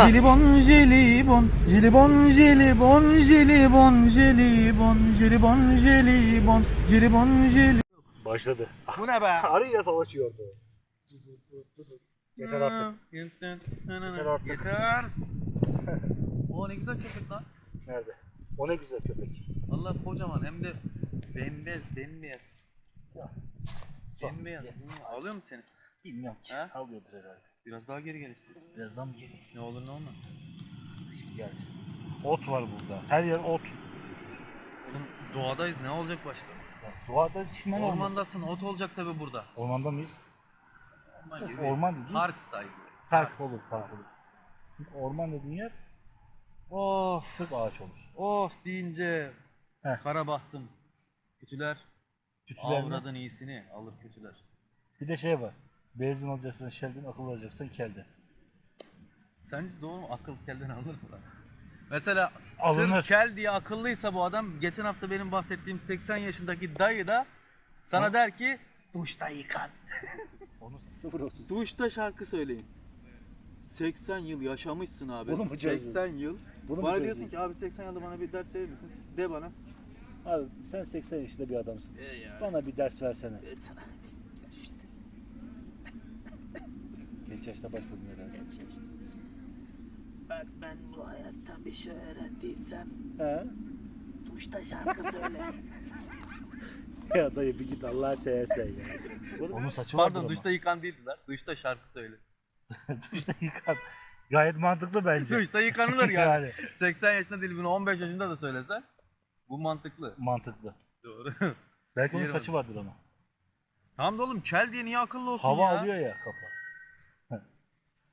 ama. Jelibon, jelibon, jelibon, jelibon, jelibon, jelibon, jelibon, jelibon, jelibon, jelibon. Başladı. Bu ne be? Arıyla savaşıyordu. Yeter artık. Yeter. Artık. Yeter. O ne güzel köpek lan. Nerede? O ne güzel köpek. Allah kocaman hem de bembeyaz, bembeyaz. Son. Bembeyaz. Yes. Hı, Ağlıyor mu seni? Bilmiyorum ki. Ha? Alıyordur herhalde. Biraz daha geri gel işte. Birazdan mı geleyim? Ne olur ne olmaz. Şimdi geldi. Ot var burada. Her yer ot. Oğlum doğadayız ne olacak başka? Ya, Doğada çimen olmaz. Ormandasın ot olacak tabi burada. Ormanda mıyız? Orman gibi. Orman diyeceğiz. Park sayılır. Park olur, park olur. Şimdi orman dediğin yer Of sık ağaç olur. of deyince Heh. kara bahtım. Kötüler Kütüler mi? avradın iyisini alır kötüler. Bir de şey var. Benzin alacaksın, şelden akıl alacaksın, kelde. Sence doğru mu? Akıl kelden alır mı lan? Mesela Alınır. sırf kel diye akıllıysa bu adam geçen hafta benim bahsettiğim 80 yaşındaki dayı da sana der ki duşta yıkan. Onu sıfır olsun. Duşta şarkı söyleyin. 80 yıl yaşamışsın abi. Bunu mu çözdün? 80 yıl. Bunu mu bana çözdün? diyorsun ki abi 80 yılda bana bir ders verir misin? De bana. Abi sen 80 yaşında bir adamsın. E yani. Bana bir ders versene. E sana. Ya işte. Genç yaşta başladın herhalde. Bak ben bu hayattan bir şey öğrendiysem He? duşta şarkı söyle. Ya dayı bir git Allah'a seversen ya. Onun saçı Pardon duşta yıkan değildi lan. Duşta şarkı söyle. duşta yıkan. Gayet mantıklı bence. Duşta yıkanılır yani. Yani. 80 yaşında değil bunu 15 yaşında da söylesen. Bu mantıklı. Mantıklı. Doğru. Belki onun saçı vardır ama. tamam da oğlum kel diye niye akıllı olsun Hava ya? alıyor ya kafa.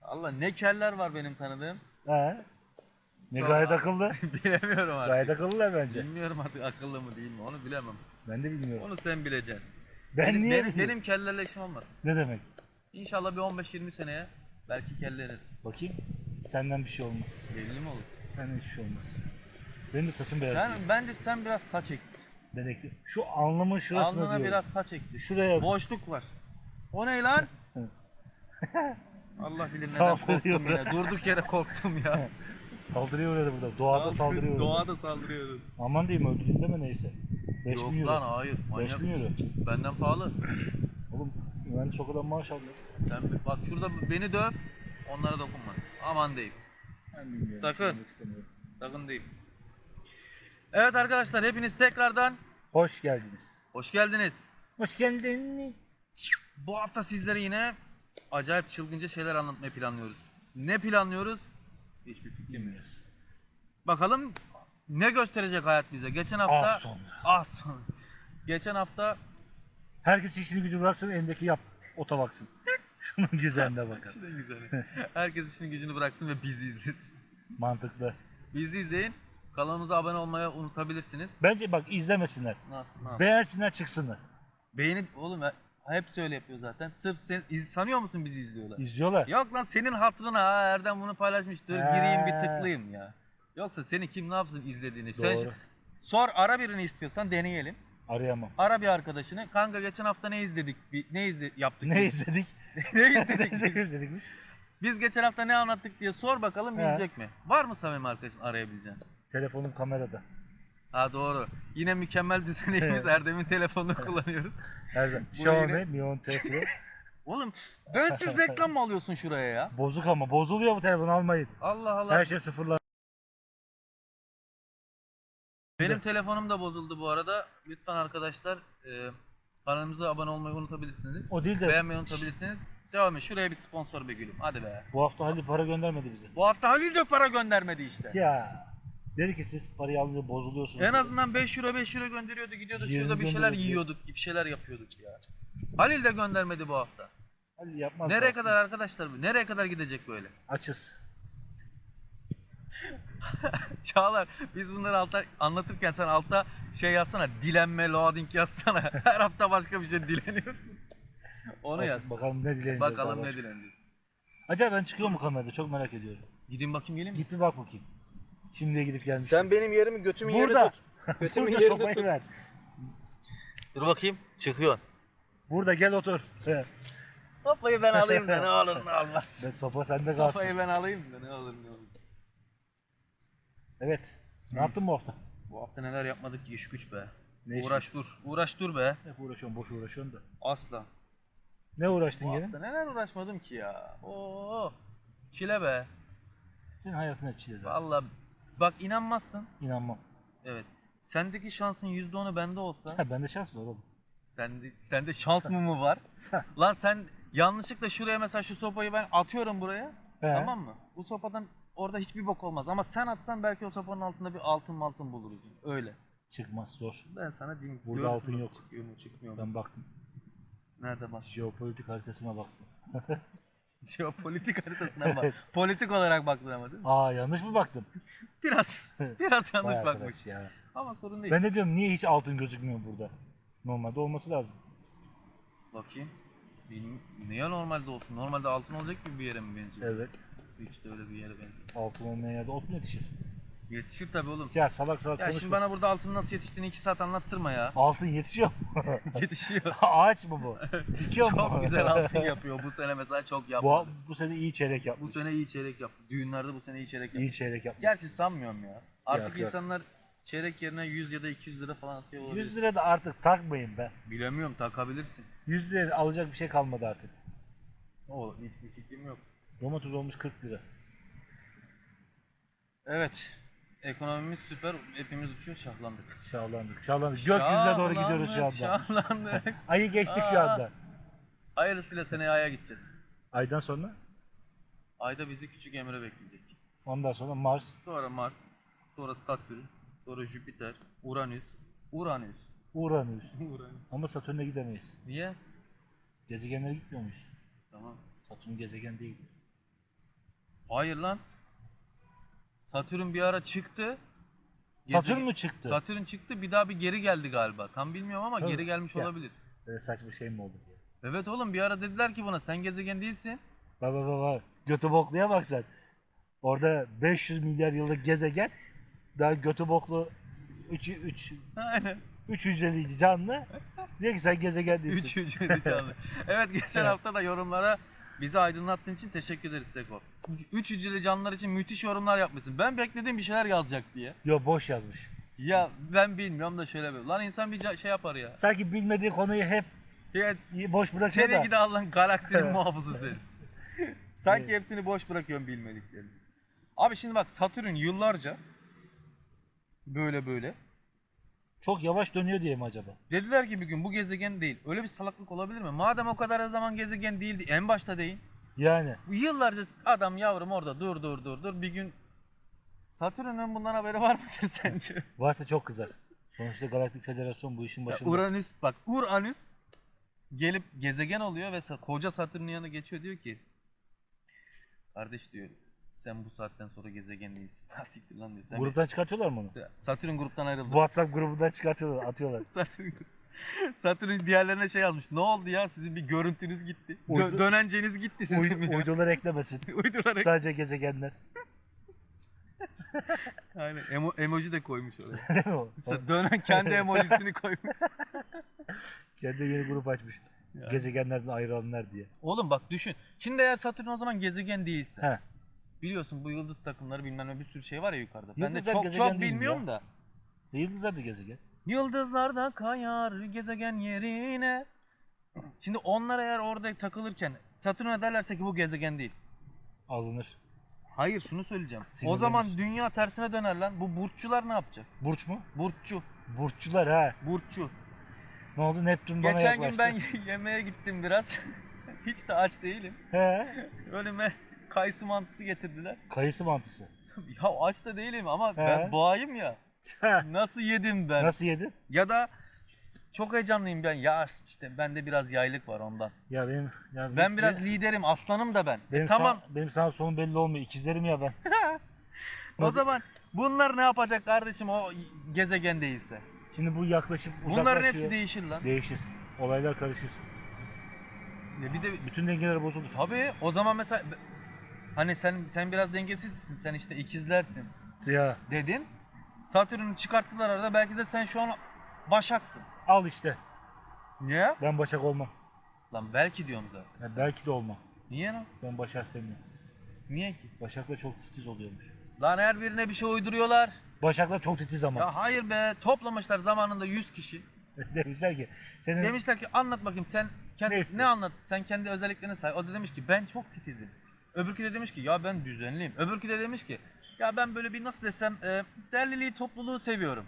Allah ne keller var benim tanıdığım. He? Ne Sonra- gayet akıllı. Bilemiyorum artık. Gayet akıllılar bence. Bilmiyorum artık akıllı mı değil mi onu bilemem. Ben de bilmiyorum. Onu sen bileceksin. Ben benim, niye benim, bilmiyorum? benim kellerle işim olmaz. Ne demek? İnşallah bir 15-20 seneye belki kellenir. Bakayım. Senden bir şey olmaz. Belli mi olur? Senden hiçbir şey olmaz. Benim de saçım beyaz Sen değil. bence sen biraz saç ektir. Ben ektim. Şu alnımın şurasına Alnına diyorum. biraz saç ektir. Şuraya Boşluk var. O ne lan? Allah bilir neden Saldırıyor. korktum yine. Durduk yere korktum ya. saldırıyor öyle burada. Doğada saldırıyor. öyle. Doğada saldırıyor. Aman diyeyim öldüreyim deme neyse. 5000 Yok euro. lan hayır. Manyak. 5000 euro. Benden pahalı. Oğlum mühendis o kadar maaş alıyor. Sen bir- bak şurada beni döv. Onlara dokunma. Aman deyip. Ben bilmiyorum. Sakın. söylemek istemiyorum. Sakın deyip. Evet arkadaşlar hepiniz tekrardan Hoş geldiniz. hoş geldiniz. Hoş geldin. Bu hafta sizlere yine acayip çılgınca şeyler anlatmayı planlıyoruz. Ne planlıyoruz? Hiçbir fikrim yok. Bakalım ne gösterecek hayat bize. Geçen hafta Az sonra. Az sonra. Geçen hafta Herkes işini gücü bıraksın elindeki yap. Ota baksın. Şunun güzelliğine bakın. ne güzel. Herkes işini gücünü bıraksın ve bizi izlesin. Mantıklı. Bizi izleyin. Kanalımıza abone olmayı unutabilirsiniz. Bence bak izlemesinler. Nasıl? Beğensinler çıksınlar. Beğenip oğlum ya, hep öyle yapıyor zaten. Sırf sen iz- sanıyor musun bizi izliyorlar? İzliyorlar. Yok lan senin hatırına ha Erdem bunu paylaşmıştır. Gireyim bir He. tıklayayım ya. Yoksa seni kim ne yapsın izlediğini. Sen Doğru. sor ara birini istiyorsan deneyelim. Arayamam. Ara bir arkadaşını. Kanka geçen hafta ne izledik? Bir- Ne izle yaptık? Ne biz? izledik? ne izledik? ne izledik biz? Biz geçen hafta ne anlattık diye sor bakalım He. bilecek mi? Var mı samimi arkadaşın arayabileceğin? Telefonum kamerada. Ha doğru. Yine mükemmel düzenimiz Erdem'in telefonunu kullanıyoruz. Her zaman. Bu Xiaomi, yine- Mi 10 T Pro. Oğlum dönsüz reklam mı alıyorsun şuraya ya? Bozuk ama. Bozuluyor bu telefon almayın. Allah Allah. Her şey sıfırlar. Benim telefonum da bozuldu bu arada. Lütfen arkadaşlar e, kanalımıza abone olmayı unutabilirsiniz. O değil de- Beğenmeyi unutabilirsiniz. Xiaomi şuraya bir sponsor be gülüm. Hadi be. Bu hafta Halil para göndermedi bize. Bu hafta Halil de para göndermedi işte. Ya. Dedi ki siz parayı alınca bozuluyorsunuz. En azından 5 euro 5 euro gönderiyordu gidiyorduk Yerini şurada bir şeyler yiyorduk bir şeyler yapıyorduk ya. Halil de göndermedi bu hafta. Halil yapmaz. Nereye aslında. kadar arkadaşlar bu? Nereye kadar gidecek böyle? Açız. Çağlar biz bunları alta anlatırken sen altta şey yazsana dilenme loading yazsana. Her hafta başka bir şey dileniyorsun. Onu yaz. Artık bakalım ne dileneceğiz. Bakalım ne dileneceğiz. Acaba ben çıkıyor mu kamerada? Çok merak ediyorum. Gidin bakayım gelin mi? Git bir bak bakayım. Şimdiye gidip gelmiş. Sen benim yerimi götümün Burada. yerine tut. Götümün Burada yerine sopayı tut. ver. Dur bakayım. Çıkıyor. Burada gel otur. He. Sopayı ben alayım da ne olur ne olmaz. Ve sopa sende kalsın. Sopayı ben alayım da ne olur ne olmaz. Evet. Ne yaptın bu hafta? Bu hafta neler yapmadık ki iş güç be. Ne işi? Uğraş dur. Uğraş dur be. Hep uğraşıyorum, boş uğraşıyorum da. Asla. Ne uğraştın Bu gene? hafta neler uğraşmadım ki ya. Oo. Çile be. Senin hayatın hep çile zaten. Vallahi bak inanmazsın. İnanmam. Evet. Sendeki şansın %10'u bende olsa. Ha, bende şans var oğlum. Sende, sende şans mı mı var? Sen. Lan sen yanlışlıkla şuraya mesela şu sopayı ben atıyorum buraya. He. Tamam mı? Bu sopadan orada hiçbir bok olmaz. Ama sen atsan belki o sopanın altında bir altın altın buluruz. Öyle. Çıkmaz zor. Ben sana diyeyim. Burada görürsün altın nasıl yok. Çıkıyor mu çıkmıyor mu? Ben baktım. Nerede bak? Jeopolitik haritasına baktım. Jeopolitik haritasına bak. Politik olarak baktın ama değil mi? Aa yanlış mı baktım? Biraz, biraz yanlış bakmış. ya. Ama sorun değil. Ben de diyorum niye hiç altın gözükmüyor burada? Normalde olması lazım. Bakayım. Benim, niye normalde olsun? Normalde altın olacak gibi bir yere mi benziyor? Evet. Hiç de öyle bir yere benziyor. Altın olmayan yerde ot mu yetişir? Yetişir tabii oğlum. Ya salak salak Ya konuşma. şimdi bana burada altının nasıl yetiştiğini 2 saat anlattırma ya. Altın yetişiyor mu? Yetişiyor. Ağaç mı bu? Dikiyor mu? çok güzel altın yapıyor. Bu sene mesela çok yaptı. Bu, bu sene iyi çeyrek Bu yapmış. sene iyi çeyrek yaptı. Düğünlerde bu sene iyi çeyrek yaptı. İyi çeyrek yapmış. Gerçi sanmıyorum ya. Artık Yok, yok. insanlar çeyrek yerine 100 ya da 200 lira falan atıyor olabilir. 100 lira da artık takmayın be. Bilemiyorum takabilirsin. 100 lira alacak bir şey kalmadı artık. O hiçbir fikrim yok. Domates olmuş 40 lira. Evet. Ekonomimiz süper. Hepimiz uçuyor şahlandık. Şahlandık. Şahlandık. Gökyüzüne doğru gidiyoruz şu anda. Şahlandık. Ayı geçtik şu Aa. anda. Hayırlısıyla seneye Ay'a gideceğiz. Aydan sonra Ayda bizi küçük Emre bekleyecek. ondan sonra Mars. Sonra Mars, sonra Satürn, sonra Jüpiter, Uranüs, Uranüs. Uranüs. Uranüs. Ama Satürn'e gidemeyiz. Niye? Gezegenlere gitmiyor muyuz? Tamam. Satürn gezegen değil. Hayır lan. Satürn bir ara çıktı. Satürn mü çıktı? Satürn çıktı bir daha bir geri geldi galiba. Tam bilmiyorum ama Tabii. geri gelmiş Ya. olabilir. Böyle saçma şey mi oldu? Evet oğlum bir ara dediler ki buna sen gezegen değilsin. Bak bak bak bak. Götü bokluya bak sen. Orada 500 milyar yıllık gezegen daha götü boklu 3 3 Aynen. 3 hücreli canlı. Diyor ki sen gezegen değilsin. Üç hücreli canlı. evet geçen Evet. hafta da yorumlara bizi aydınlattığın için teşekkür ederiz Seko. Üç hücreli canlılar için müthiş yorumlar yapmışsın. Ben bekledim bir şeyler yazacak diye. Yo boş yazmış. Ya ben bilmiyorum da şöyle bir. Lan insan bir ca- şey yapar ya. Sanki bilmediği konuyu hep ya boş bırakıyor seni da. gidi Allah'ın galaksinin muhafızı seni. Sanki hepsini boş bırakıyorum bilmediklerini. Abi şimdi bak Satürn yıllarca böyle böyle. Çok yavaş dönüyor diye mi acaba? Dediler ki bir gün bu gezegen değil. Öyle bir salaklık olabilir mi? Madem o kadar zaman gezegen değildi en başta değil. Yani. Bu Yıllarca adam yavrum orada dur dur dur dur bir gün Satürn'ün bundan haberi var mıdır sence? Varsa çok kızar. Sonuçta Galaktik Federasyon bu işin Ya başında. Uranüs bak Uranüs gelip gezegen oluyor ve koca Satürn'ün yanına geçiyor diyor ki kardeş diyor sen bu saatten sonra gezegen değilsin. Ha siktir lan diyor. Sen Gruptan çıkartıyorlar mı onu? Satürn gruptan ayrıldı. WhatsApp grubundan çıkartıyorlar, atıyorlar. Satürn Satürn diğerlerine şey yazmış. Ne oldu ya sizin bir görüntünüz gitti. Dö- Uydu- dönenceniz gitti sizin. Uy, uydular eklemesin. Uydurarak. Sadece gezegenler. Aynen. Emo- emoji de koymuş oraya. Değil mi o? Sa- Dönen kendi emojisini koymuş. Kendi yeni grup açmış. Ya. Gezegenlerden ayrılanlar diye. Oğlum bak düşün. Şimdi eğer Satürn o zaman gezegen değilse. He. Biliyorsun bu yıldız takımları bilmem ne bir sürü şey var ya yukarıda. ben de Yıldızlar çok çok değil bilmiyorum ya? da. Yıldızlar da gezegen. Yıldızlarda kayar gezegen yerine. Şimdi onlar eğer orada takılırken Satürn'e derlerse ki bu gezegen değil. Alınır. Hayır şunu söyleyeceğim. O Sinirlenir. zaman dünya tersine döner lan. Bu burççular ne yapacak? Burç mu? Burççu. Burççular ha. Burççu. Ne oldu? Neptün bana Geçen gün yaklaştı. ben yemeğe gittim biraz. Hiç de aç değilim. He. Önüme kayısı mantısı getirdiler. Kayısı mantısı. Ya aç da değilim ama He. ben boğayım ya. Nasıl yedim ben? Nasıl yedin? Ya da çok heyecanlıyım ben. Ya işte bende biraz yaylık var ondan. Ya benim ya Ben biz- biraz liderim, aslanım da ben. benim tamam. sağ, benim sağ solum belli olmuyor. İkizlerim ya ben. O zaman bunlar ne yapacak kardeşim o gezegen değilse? Şimdi bu yaklaşıp. Bunların hepsi değişir lan. Değişir. Olaylar karışır. Ya bir de Bütün dengeler bozulur. Tabii o zaman mesela hani sen sen biraz dengesizsin. Sen işte ikizlersin Ya dedin. Satürn'ü çıkarttılar arada. Belki de sen şu an Başaksın. al işte. Niye? Ben Başak olmam. Lan belki diyorum zaten. Ya belki de olmam. Niye lan? Ben Başak sevmiyorum. Niye ki? Başak'la çok titiz oluyormuş. Lan her birine bir şey uyduruyorlar. Başaklar çok titiz ama. Ya hayır be toplamışlar zamanında 100 kişi. Demişler ki senin Demişler ki anlat bakayım sen kendi, Ne ne, istiyorsun? anlat sen kendi özelliklerini say. O da demiş ki ben çok titizim. Öbürkü de demiş ki ya ben düzenliyim. Öbürkü de demiş ki ya ben böyle bir nasıl desem e, derliliği topluluğu seviyorum.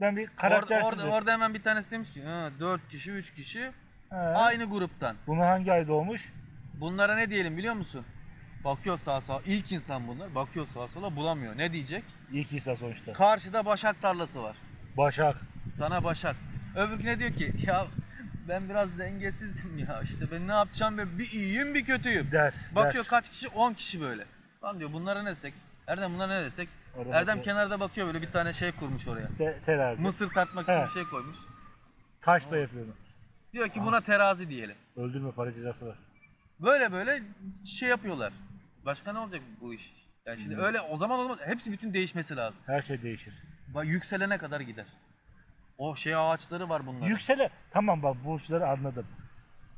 ben bir Orada, karaktersizim. orada, orada hemen bir tanesi demiş ki ha, 4 kişi 3 kişi He. aynı gruptan. Bunu hangi ay doğmuş? Bunlara ne diyelim biliyor musun? Bakıyor sağa sağa. İlk insan bunlar. Bakıyor sağa sola bulamıyor. Ne diyecek? İlk İsa sonuçta. Karşıda Başak tarlası var. Başak. Sana Başak. Öbürkü ne diyor ki? Ya ben biraz dengesizim ya. İşte ben ne yapacağım be? Bir iyiyim bir kötüyüm. Der. Bakıyor der. kaç kişi? 10 kişi böyle. Lan diyor bunlara ne desek? Erdem bunlara ne desek? Orada Erdem bakıyor. kenarda bakıyor böyle bir tane şey kurmuş oraya. Te- terazi. Mısır tartmak için He. bir şey koymuş. Taş da yapıyor onu. Diyor ki buna terazi diyelim. Öldürme para cezası var. Böyle böyle şey yapıyorlar. Başka ne olacak bu iş? Yani şimdi öyle o zaman olmaz. Hepsi bütün değişmesi lazım. Her şey değişir. Yükselene kadar gider. O şey ağaçları var bunların. Yüksele. Tamam bak burçları anladım.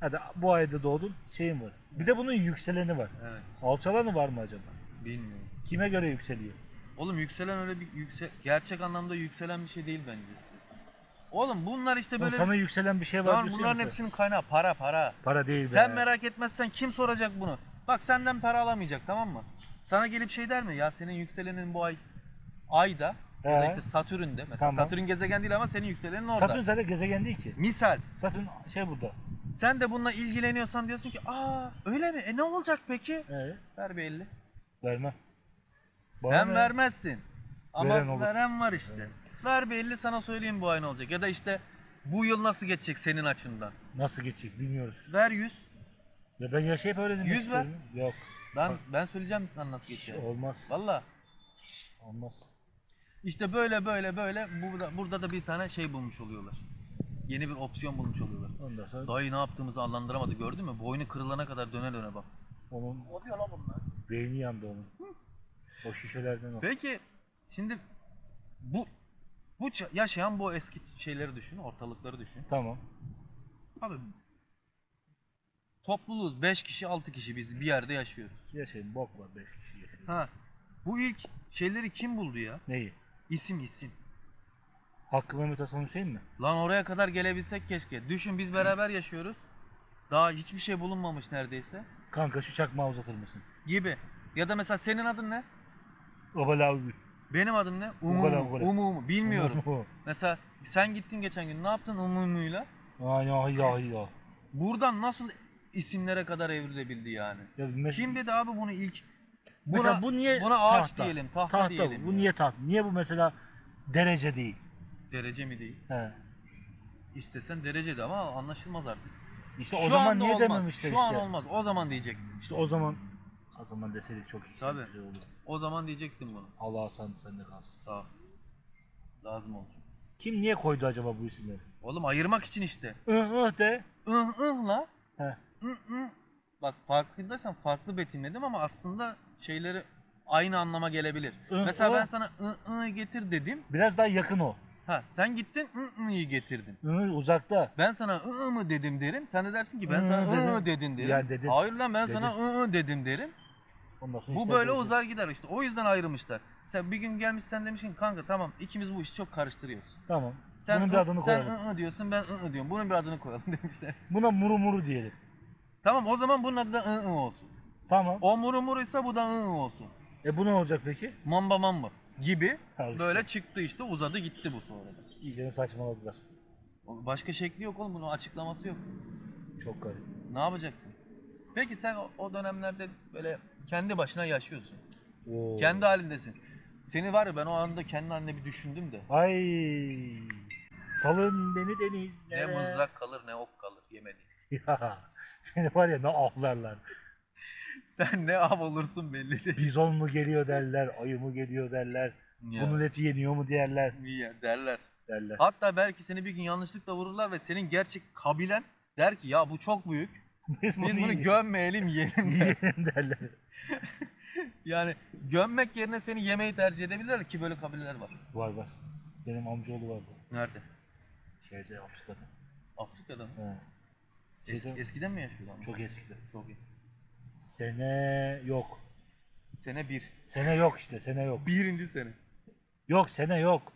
Hadi bu ayda doğdun şeyin var. Bir de bunun yükseleni var. Evet. Alçalanı var mı acaba? Bilmiyorum. Kime göre yükseliyor? Oğlum yükselen öyle bir yüksel gerçek anlamda yükselen bir şey değil bence. Oğlum bunlar işte Oğlum böyle sana yükselen bir şey var Lan diyorsun bunların ya hepsinin kaynağı para para. Para değil Sen be. merak etmezsen kim soracak bunu? Bak senden para alamayacak tamam mı? Sana gelip şey der mi? Ya senin yükselenin bu ay ayda ya da He. işte Satürn'de. Mesela Tamam. Satürn gezegen değil ama senin yükselenin orada. Satürn zaten gezegen değil ki. Misal Satürn şey burada. sen de bununla ilgileniyorsan diyorsun ki aa öyle mi? E ne olacak peki? Ee, Ver bir elli. vermem. Bana Sen ne? vermezsin. Ama Veren veren, var işte. Ver bir elli sana söyleyeyim bu ay ne olacak. Ya da işte bu yıl nasıl geçecek senin açından. Nasıl geçecek bilmiyoruz. Ver 100. Ya ben yaşayıp öğrenmek Yüz ver. istiyorum. Yok. Ben ben söyleyeceğim sana nasıl Şş, geçecek. olmaz. Valla. Olmaz. İşte böyle böyle böyle burada, burada da bir tane şey bulmuş oluyorlar. Yeni bir opsiyon bulmuş oluyorlar. Ondan sonra Dayı ne yaptığımızı anlandıramadı gördün mü? Boynu kırılana kadar döne döne bak. onun Ne oluyor lan bunlar? beyni yandı onun. O şişelerden o. Peki şimdi bu bu ça- yaşayan bu eski şeyleri düşün, ortalıkları düşün. Tamam. Abi topluluğuz 5 kişi 6 kişi biz bir yerde yaşıyoruz. Yaşayın bok var 5 kişi yaşıyor. Ha bu ilk şeyleri kim buldu ya? Neyi? İsim isim. Hakkı Mehmet Hasan Hüseyin mi? Lan oraya kadar gelebilsek keşke. Düşün biz beraber yaşıyoruz. Daha hiçbir şey bulunmamış neredeyse. Kanka şu çakmağı uzatır mısın? Gibi. Ya da mesela senin adın ne? Obalavi. Benim adım ne? Ugala, Umumu. ugala. Umumu. Bilmiyorum. Mesela sen gittin geçen gün ne yaptın Umumu'yla? Ay ay ay ya. Buradan nasıl isimlere kadar evrilebildi yani? ya mes- Kim dedi abi bunu ilk? Mesela Buna- bu niye buna ağaç tahta? diyelim, tahta diyelim Bu ya. niye tahta? Niye bu mesela derece değil? Derece mi değil? He. İstesen derecede ama anlaşılmaz artık. İşte Şu o zaman niye olmaz. dememişler Şu işte? an olmaz. O zaman diyecektim. İşte o zaman o zaman deseydik çok iyi. Tabii. Güzel olur. O zaman diyecektim bunu. Allah sen sende kalsın. Sağ ol. Lazım olur. Kim niye koydu acaba bu isimleri? Oğlum ayırmak için işte. Ih ih de. ıh ıh la. He. ıh ıh. Bak farkındaysan farklı betimledim ama aslında şeyleri aynı anlama gelebilir. Ih, Mesela ih. ben sana ıh ıh getir dedim. Biraz daha yakın o. Ha sen gittin ıh ıh'yı getirdin. Ih uzakta. Ben sana ıh ıh mı dedim derim. Sen de dersin ki ben Ih sana ıh ıh dedim derim. Ya dedin. Hayır lan ben Dedin. sana ıh ıh dedim derim. Ondan sonra Bu böyle bu- uzar gider işte. O yüzden ayrılmışlar. Sen bir gün gelmişsen demişsin kanka tamam ikimiz bu işi çok karıştırıyoruz. Tamam. Sen Bunun bir ı- adını sen koyalım. ıh ıh diyorsun ben ıh ıh diyorum. Bunun bir adını koyalım demişler. Buna muru muru diyelim. Tamam o zaman bunun adı da ıh ıh olsun. Tamam. O muru muruysa bu da ıh olsun. E bu ne olacak peki? Mamba mamba gibi Al işte. böyle çıktı işte uzadı gitti bu sonra. da. İyice saçmaladılar. Başka şekli yok oğlum bunun açıklaması yok. Çok garip. Ne yapacaksın? Peki sen o- o dönemlerde böyle kendi başına yaşıyorsun. Oo. Kendi halindesin. Seni var ya ben o anda kendi haline bir düşündüm de. Ay. Salın beni Ne denizlere. mızrak kalır ne ok kalır yemedi. Ya. Beni var ya ne avlarlar. Sen ne av olursun belli değil. Bizon mu geliyor derler, ayı mı geliyor derler. Ya. Bunun eti yeniyor mu derler. Niye derler. derler. Hatta belki seni bir gün yanlışlıkla vururlar ve senin gerçek kabilen der ki ya bu çok büyük. Biz bunu, Biz bunu yiyelim. gömmeyelim yiyelim der. Yiyelim derler. Yani gömmek yerine seni yemeyi tercih edebilirler ki böyle kabileler var. Var var. Benim amcaoğlu vardı. Nerede? Şeyde Afrika'da. Afrika'da mı? He. Es- Şeyde- eskiden mi yaşıyorlar? Çok eskide. Çok eski. Sene yok. Sene 1. Sene yok işte sene yok. Birinci sene. Yok sene yok.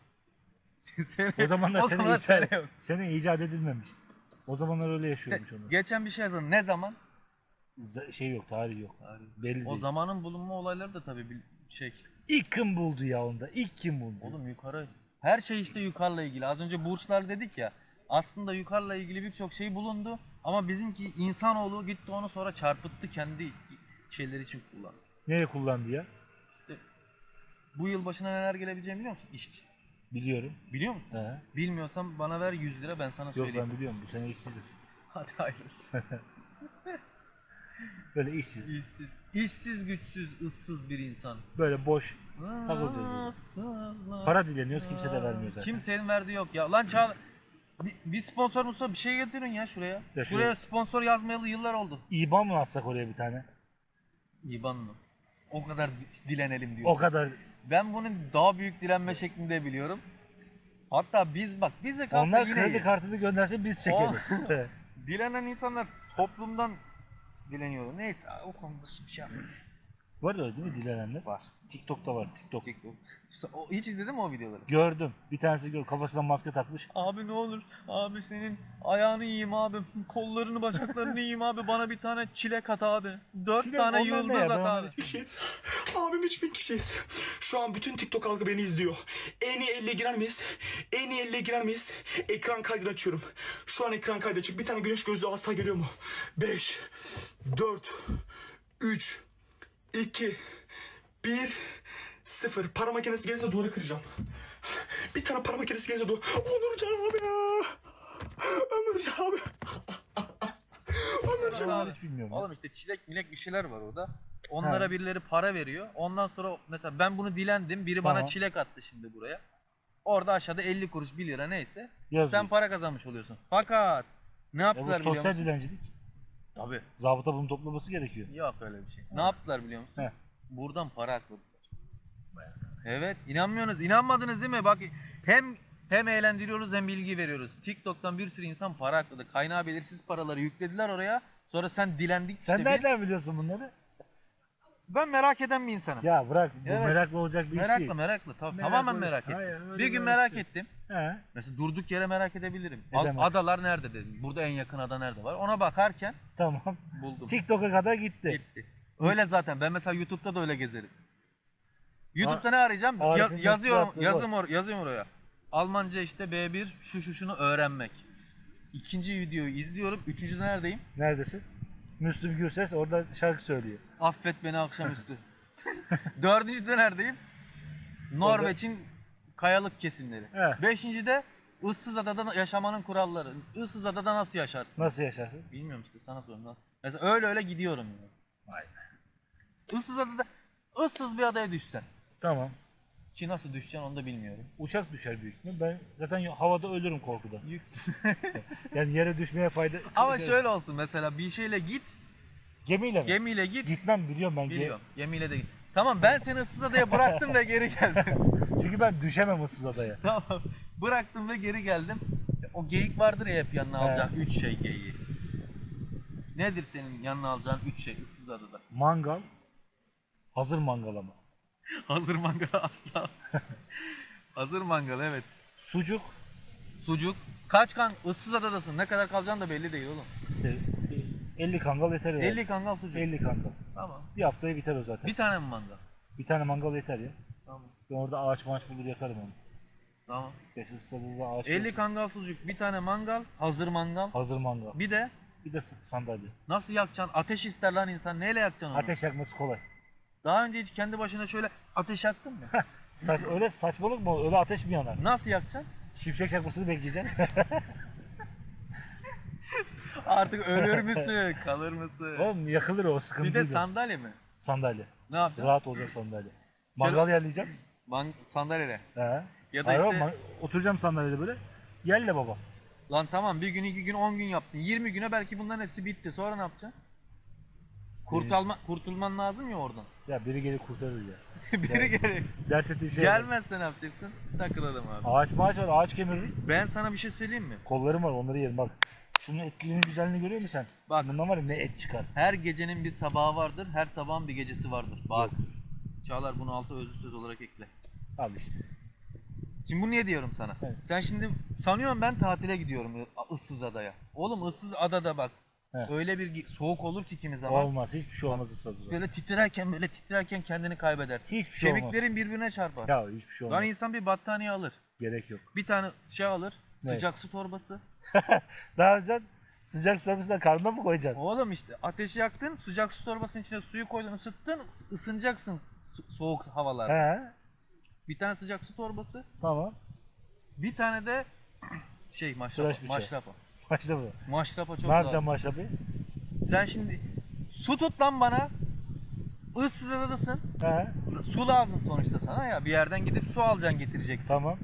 sene O zamanlar o sene, zamanlar icat, sene yok. sene icat edilmemiş. O zamanlar öyle yaşıyormuş onlar. Geçen bir şey yazın. Ne zaman? Z- şey yok tarih yok. Belli O değil. zamanın bulunma olayları da tabii bir şey. İlk kim buldu ya onda? İlk kim buldu? Oğlum yukarı. Her şey işte yukarıla ilgili. Az önce burçlar dedik ya. Aslında yukarıla ilgili birçok şey bulundu. Ama bizimki insanoğlu gitti onu sonra çarpıttı kendi şeyleri için kullandı. Nereye kullandı ya? İşte bu yıl başına neler gelebileceğini biliyor musun? İşçi. Biliyorum. Biliyor musun? He. Bilmiyorsan bana ver 100 lira ben sana Yok söyleyeyim. ben biliyorum bu sene işsizim. Hadi hayırlısı. Böyle işsiz. İşsiz. İşsiz, güçsüz, ıssız bir insan. Böyle boş. Takılacağız böyle. Para dileniyoruz kimse de vermiyor zaten. Kimsenin verdiği yok ya. Lan çağ bir, bir sponsor olsa bir şey getirin ya şuraya. Ya şuraya şöyle- sponsor yazmayalı yıllar oldu. İban mı atsak oraya bir tane? İban mı? O kadar di- dilenelim diyor. O kadar. Ben bunun daha büyük dilenme şeklinde biliyorum. Hatta biz bak bize kalsa Onlar yine kredi iyi. kartını göndersin biz çekelim. Dilenen insanlar toplumdan dileniyordu. Neyse o konuda şimdi şey yapmayayım. Var öyle değil mi dilenenler? Var. TikTok'ta var TikTok. TikTok. O, hiç izledin mi o videoları? Gördüm. Bir tanesi gör kafasına maske takmış. Abi ne olur abi senin ayağını yiyeyim abi kollarını bacaklarını yiyeyim abi bana bir tane çilek at abi dört Çilek, tane onlar ne yıldız ya? at Ben onu abi hiç kişiyiz. Abim 3000 kişiyiz. Şu an bütün TikTok halkı beni izliyor. En iyi 50'ye girer miyiz? En iyi 50'ye girer miyiz? Ekran kaydını açıyorum. Şu an ekran kaydı açık. Bir tane güneş gözlüğü asla geliyor mu? 5, 4, 3, 2, 1, 0. Para makinesi gelirse duvarı kıracağım. Bir tane para makinesi gelirse duvarı... Onurcan abi ya. Onurcan abi. Onurcan Ben abi. hiç bilmiyorum. Oğlum işte çilek milek bir şeyler var orada. Onlara He. birileri para veriyor. Ondan sonra mesela ben bunu dilendim. Biri bana Tamam. çilek attı şimdi buraya. Orada aşağıda 50 kuruş 1 lira neyse. Yazıyor. Sen para kazanmış oluyorsun. Fakat ne Ya yaptılar bu biliyor sosyal musun? dilencilik. Tabii. Zabıta bunu toplaması gerekiyor. Yok öyle bir şey. Ne yaptılar biliyor musun? Heh. Buradan para akladılar. Evet, inanmıyorsunuz. İnanmadınız değil mi? Bak hem hem eğlendiriyoruz hem bilgi veriyoruz. TikTok'tan bir sürü insan para akladı. Kaynağı belirsiz paraları yüklediler oraya. Sonra sen dilendik Sen işte biz. nereden biliyorsun bunları? Ben merak eden bir insanım. Ya bırak bu Evet. meraklı olacak bir iş meraklı değil. meraklı tabii. Merak Tamamen merak ettim. Hayır, öyle bir gün merak merak yok. ettim. He. Mesela durduk yere merak edebilirim. Ad- Edemezsin. adalar nerede dedim. Burada en yakın ada nerede var? Ona bakarken Tamam. buldum. TikTok'a kadar gitti. Gitti. Öyle zaten. Ben mesela YouTube'da da öyle gezerim. YouTube'da ne arayacağım? Ya- Arif'in yazıyorum, yaptığı yazım or yazıyorum oraya. Almanca işte B1 şu şu şunu öğrenmek. İkinci videoyu izliyorum. Üçüncüde neredeyim? Neredesin? Müslüm Gürses orada şarkı söylüyor. Affet beni akşamüstü. Dördüncüde neredeyim? Norveç'in kayalık kesimleri. He. Beşincide ıssız adada yaşamanın kuralları. Issız adada nasıl yaşarsın? Nasıl yaşarsın? Bilmiyorum işte sana soruyorum. Mesela öyle öyle gidiyorum yani. Vay Issız adada ıssız bir adaya düşsen. Tamam. Ki nasıl düşeceksin onu da bilmiyorum. Uçak düşer büyük ihtimal. Ben zaten havada ölürüm korkudan. Yük... Yani yere düşmeye fayda... Ama şöyle olsun mesela bir şeyle git, Gemiyle mi? gemiyle git. Gitmem biliyorum ben. Biliyorum. Gemiyle de git. Tamam ben seni ıssız adaya bıraktım ve geri geldim. Çünkü ben düşemem ıssız adaya. tamam. Bıraktım ve geri geldim. O geyik vardır ya hep yanına He. alacağın 3 şey geyiği. Nedir senin yanına alacağın 3 şey ıssız adada? Mangal. Hazır mangal ama. Hazır mangal asla. Hazır mangal evet. Sucuk. Sucuk. Kaç kan ıssız adadasın ne kadar kalacağın da belli değil oğlum. işte 50 kangal yeter ya. 50 kangal sucuk. 50 kangal. Tamam. Bir haftaya biter o zaten. Bir tane mi mangal? Bir tane mangal yeter ya. Tamam. Ben orada ağaç maaş bulur yakarım onu. Tamam. Geç ıssız adada ağaç 50 yok. kangal sucuk, bir tane mangal, hazır mangal. Hazır mangal. Bir de Bir de sandalye. nasıl yakacaksın? Ateş ister lan insan. Neyle yakacaksın onu? Ateş yakması kolay. Daha önce hiç kendi başına şöyle ateş yaktın mı? Saç, öyle saçmalık mı? Öyle ateş mi yanar? nasıl yakacaksın? Şimşek çakmasını bekleyeceksin. Artık ölür müsün? Kalır mısın? Oğlum yakılır o sıkıntı bir de sandalye mi? Sandalye. Ne yapacaksın? Rahat olacak sandalye. Mangal yerleyeceğim. Man sandalyede. He. Ya da Hayır işte- oğlum, oturacağım sandalyede böyle. Yelle baba. Lan tamam bir gün, iki gün, on gün yaptın. 20 güne belki bunların hepsi bitti. Sonra ne yapacaksın? Kurtulma, kurtulman lazım ya oradan. Ya biri gelir kurtarır ya. Biri geri. Dert ettiğin şey. Gelmezse ne yapacaksın? Takılalım abi. Ağaç maaç var ağaç kemirir. Ben sana bir şey söyleyeyim mi? Kollarım var onları yerim bak. Şunun etkiliğini güzelliğini görüyor musun sen? Bak. Bundan var ya ne et çıkar. Her gecenin bir sabahı vardır, her sabahın bir gecesi vardır. Bak. Çağlar bunu alta özlü söz olarak ekle. Al işte. Şimdi bunu niye diyorum sana? Evet. Sen şimdi sanıyorum ben tatile gidiyorum ıssız adaya. Oğlum ıssız adada bak. He. Öyle bir gi- soğuk olur ki kimi zaman. Olmaz. Hiçbir şey olmaz ıslatıda. Böyle titrerken böyle titrerken kendini kaybedersin. Hiçbir şey olmaz. Kemiklerin birbirine çarpar. Ya hiçbir şey olmaz. Lan insan bir battaniye alır. Gerek yok. Bir tane şey alır. Ne? Sıcak su torbası. Daha önce sıcak sularımızda karnına mı koyacaksın? Oğlum işte ateşi yaktın, sıcak su torbasının içine suyu koydun, ısıttın, ıs- ısınacaksın so- soğuk havalarda. He. Bir tane sıcak su torbası, Tamam. bir tane de şey maşrapa. Tıraş bıçağı. Maşrapa. Başla bu. Maşrapa çok Ne lazım. yapacaksın başlamayı? Sen şimdi su tut lan bana. Issız adadasın. He. Su lazım sonuçta sana ya. Bir yerden gidip su alacaksın getireceksin. Tamam.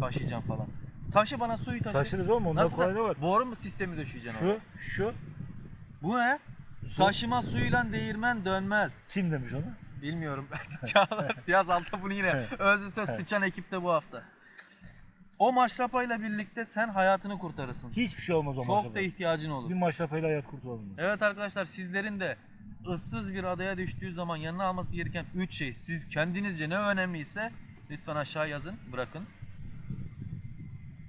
Taşıyacaksın falan. Taşı bana suyu taşı. Taşırız oğlum. Ondan Nasıl? ne var? Boru mu sistemi döşeyeceksin? Şu, şu. Bu ne? Taşıma suyuyla değirmen dönmez. Kim demiş onu? Bilmiyorum. Çağlar yaz alta bunu yine. Özlü söz sıçan ekipte bu hafta. O maşrapayla birlikte sen hayatını kurtarırsın. Hiçbir şey olmaz o Çok da ihtiyacın olur. Bir maşrapayla hayat kurtulamaz. Evet arkadaşlar sizlerin de ıssız bir adaya düştüğü zaman yanına alması gereken 3 şey. Siz kendinizce ne önemliyse lütfen aşağı yazın, bırakın.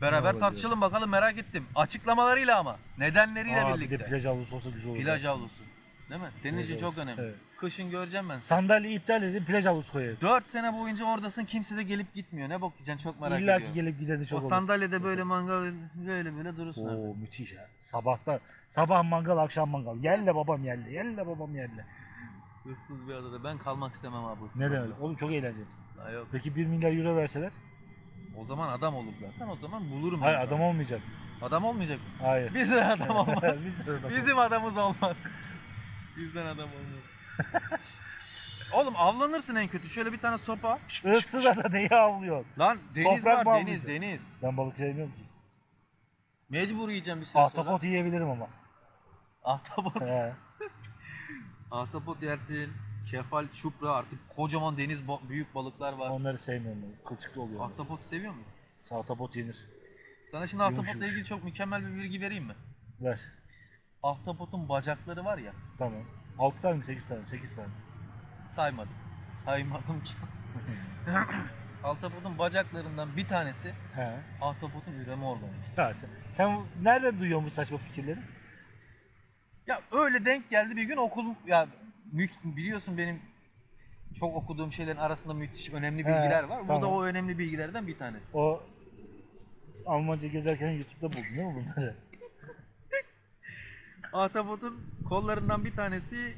Beraber Ne tartışalım bakalım merak ettim. Açıklamalarıyla ama. Nedenleriyle Aa, bir birlikte. de plaj havlusu olsa güzel olur. Plaj havlusu. Değil mi? Senin Plaj için çok havlusu, önemli. evet. Kışın göreceğim ben seni. Sandalye iptal edin plaj havlusu koyalım. 4 sene boyunca oradasın kimse de gelip gitmiyor. Ne bok yiyeceksin çok merak İlla ki ediyorum. gelip gideni çok o olur. sandalyede böyle mangal böyle böyle durursun. abi. Oo müthiş ha. Sabahta sabah mangal akşam mangal. Yelle babam yelle. Yelle babam yelle. Issız bir adada ben kalmak istemem abi ıssız Ne adada. demek? Oğlum çok eğlenceli. Ha, yok. Peki 1 milyar euro verseler? O zaman adam olur zaten. O zaman bulurum. Hayır ben adam olmayacak. Adam olmayacak mı? Hayır. Bizden adam olmaz. Biz de adam Bizim adamız olmaz. Bizden adam olmaz. Oğlum avlanırsın en kötü. Şöyle bir tane sopa. Issız ada neyi avlıyor? Lan deniz Toprak mı var deniz avlayacak? deniz. Ben balık sevmiyorum ki. Mecbur yiyeceğim bir süre sonra. Ahtapot yiyebilirim ama. Ahtapot. He. Ahtapot yersin. Kefal, çupra artık kocaman deniz ba- büyük balıklar var. Onları sevmiyorum. ben. Kılçıklı oluyor. Ahtapot seviyor musun? Ahtapot yenir. Sana şimdi ahtapotla ilgili çok mükemmel bir bilgi vereyim mi? Ver. Ahtapotun bacakları var ya Tamam. 6 tane mi 8 tane mi 8 tane. saymadım. Saymadım ki. Ahtapotun bacaklarından bir tanesi He. ahtapotun üreme organı. Ya sen, sen nereden duyuyorsun bu saçma fikirleri? Ya öyle denk geldi bir gün okul ya biliyorsun benim çok okuduğum şeylerin arasında müthiş önemli bilgiler var. Bu da tamam. o önemli bilgilerden bir tanesi. O Almanca gezerken YouTube'da buldun değil mi bunları? Ahtapotun kollarından bir tanesi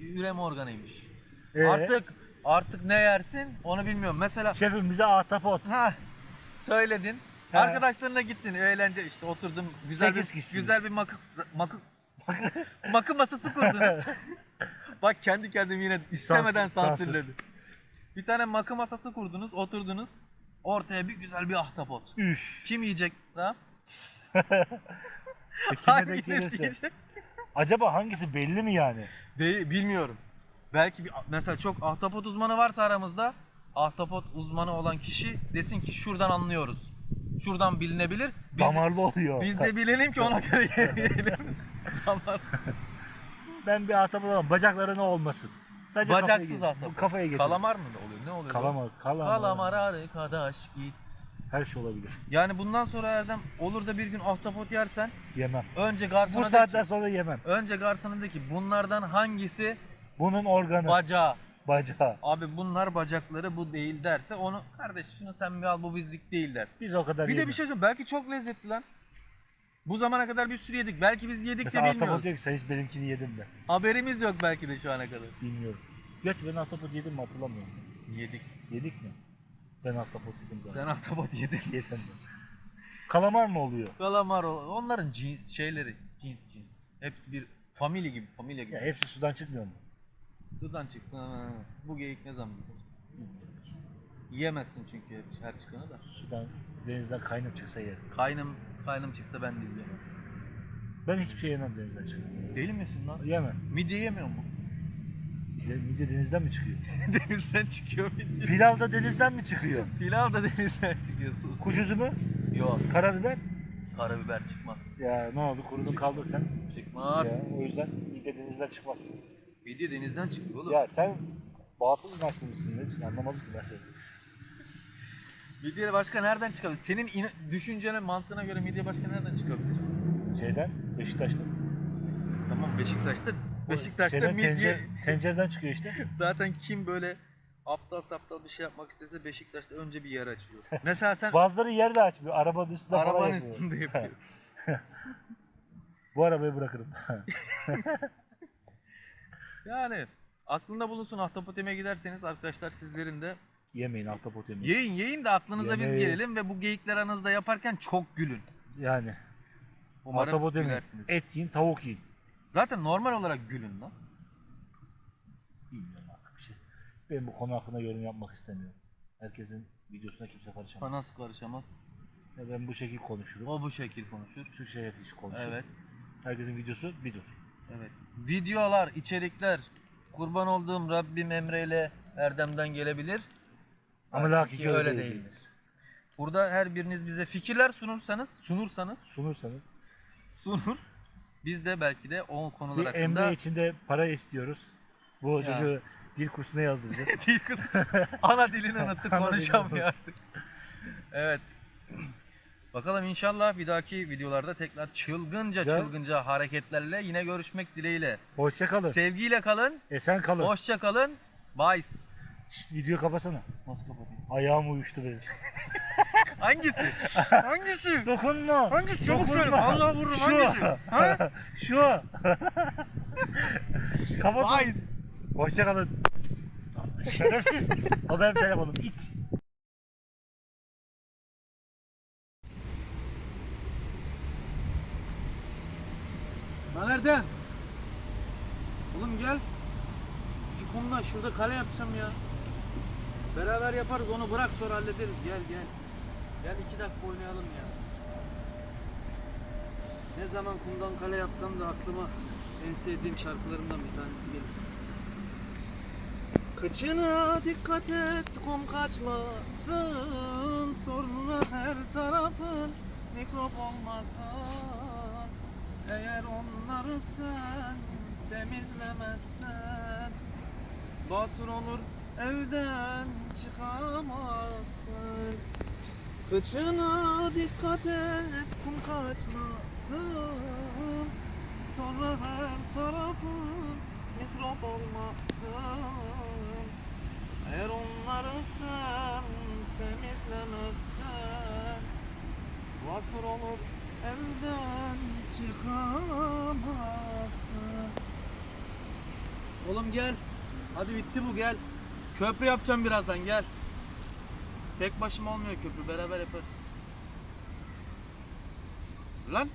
üreme organıymış. Ee, Artık artık ne yersin onu bilmiyorum. Mesela Şefim bize ahtapot. ha söyledin. He. Arkadaşlarına gittin eğlence işte oturdum güzel bir kişisiniz. güzel bir makı makı makı masası kurdunuz. Bak kendi kendimi yine istemeden Sansür, sansür. sansürledim. Bir tane makı masası kurdunuz, oturdunuz. Ortaya bir güzel bir ahtapot. Üf. Kim yiyecek? Ha? E, kime denk Hangisi gelirse. yiyecek? Acaba hangisi belli mi yani? Değil, bilmiyorum. Belki bir, mesela çok ahtapot uzmanı varsa aramızda ahtapot uzmanı olan kişi desin ki şuradan anlıyoruz. Şuradan bilinebilir. Biz, de, Damarlı oluyor. biz de bilelim ki ona göre yiyelim. Damar. Ben bir ahtapot alamam. Bacakları ne olmasın? Sadece Bacaksız getir. ahtapot. Kafaya getir. Kalamar mı oluyor? Ne oluyor? Kalamar. Kalamar. Kalamar arkadaş git. Her şey olabilir. Yani bundan sonra Erdem olur da bir gün ahtapot yersen Yemem. önce garsona Bu de saatten ki, sonra yemem. önce garsona de ki bunlardan hangisi Bunun organı. bacağı? bacağı. Abi bunlar bacakları bu değil derse onu kardeş şunu sen bir al bu bizlik değil dersin. Biz o kadar Bir de yemeyiz. bir şey söyleyeyim belki çok lezzetli lan. Bu zamana kadar bir sürü yedik. Belki biz yedik de Mesela ahtapot bilmiyoruz. diyor ki sen hiç benimkini yedin mi? Haberimiz yok belki de şu ana kadar. Bilmiyorum. Gerçi ben ahtapot yedim mi hatırlamıyorum. Yedik. Yedik mi? Ben ahtapot yedim galiba. Sen ahtapot yedin. Yedim mi? Kalamar mı oluyor? Kalamar o. Onların cins şeyleri. Cins cins. Hepsi bir familya gibi. Familya gibi. Ya hepsi sudan çıkmıyor mu? Sudan çıksın. ha, Bu geyik ne zaman gider? Yiyemezsin çünkü her çıkanı da. Sudan, denizden kaynıp çıksa yerim. Kaynım kaynım çıksa ben de yiyemem. Ben hiçbir şey yemem denizden çıkıyor. Deli misin lan? Yemem. Midye yemiyor mu? De, midye denizden mi çıkıyor? Denizden çıkıyor midye. Pilav da denizden mi çıkıyor? Pilav da denizden çıkıyor. Sus. Kuş üzümü, Yok. karabiber. Karabiber çıkmaz. Ya ne oldu kurudun kaldın sen. Çıkmaz. Ya, o yüzden midye denizden çıkmaz. Midye denizden çıkıyor oğlum. Ya sen Bağımsız mı açtırmışsın? Ne için anlamadım ki ben seni. Midye başka nereden çıkabilir? Senin in- düşüncene, mantığına göre midye başka nereden çıkabilir? Şeyden, Beşiktaş'tan. Tamam Beşiktaş'ta Beşiktaş'ta Şeyden, midye tencere- tencereden çıkıyor işte. zaten kim böyle aptal saptal bir şey yapmak istese Beşiktaş'ta önce bir yer açıyor. Mesela sen Bazıları yerde açmıyor. Arabanın üstünde falan arabanın yapıyor. üstünde yapıyorsun. Bu arabayı bırakırım. Yani aklında bulunsun ahtapot yemeye giderseniz arkadaşlar sizlerin de Yemeyin ahtapot yemeyin. yiyin yiyin de aklınıza biz gelelim ve bu geyikler aranızda yaparken çok gülün. Yani Umarım ahtapot yemeyin. gülersiniz. Et yiyin, tavuk yiyin. Zaten normal olarak gülün lan. Bilmiyorum artık bir şey. Ben bu konu hakkında yorum yapmak istemiyorum. Herkesin videosuna kimse karışamaz. Nasıl karışamaz? Ya ben bu şekilde konuşurum. O bu şekil konuşur. Şu şeye hiç konuşurum. Evet. Herkesin videosu bir dur. Evet. Videolar, içerikler kurban olduğum Rabbim emreyle Erdem'den gelebilir. Ama hakiki öyle değildir. Burada her biriniz bize fikirler sunursanız, sunursanız, Sunursanız. sunur. Biz de belki de o konular Bir hakkında Emre için de para istiyoruz. Bu Ya. çocuğu dil kursuna yazdıracağız. değil kız. Ana dilini unuttu Ana konuşamıyor artık. Evet. Bakalım inşallah bir dahaki videolarda tekrar çılgınca Ya. çılgınca hareketlerle yine görüşmek dileğiyle. Hoşça kalın. Sevgiyle kalın. Esen kalın. Hoşça kalın. Bye. Şşt videoyu kapasana. Nasıl kapatayım? Ayağım uyuştu benim. Hangisi? Hangisi? Dokunma. Hangisi? Çabuk söyle. Dokunma. Vallahi vururum. Şu. Hangisi? Ha? Şu. Kapat. Bye. Hoşça kalın. Şerefsiz. o benim telefonum. İt. Lan Erdem. Oğlum gel. İki kumla şurada kale yapacağım ya. Beraber yaparız onu bırak sonra hallederiz. Gel gel. Gel iki dakika oynayalım ya. Ne zaman kumdan kale yapsam da aklıma en sevdiğim şarkılarımdan bir tanesi gelir. Kıçına dikkat et kum kaçmasın Sonra her tarafın mikrop olmasın Eğer onları sen temizlemezsen Basur olur evden çıkamazsın Kıçına dikkat et kum kaçmasın Sonra her tarafın mikrop olmasın Eğer onları sen temizlemezsen Vasfır olur evden çıkamazsın Oğlum gel. Hadi bitti bu gel. Köprü yapacağım birazdan gel. Tek başıma olmuyor köprü beraber yaparız. Lan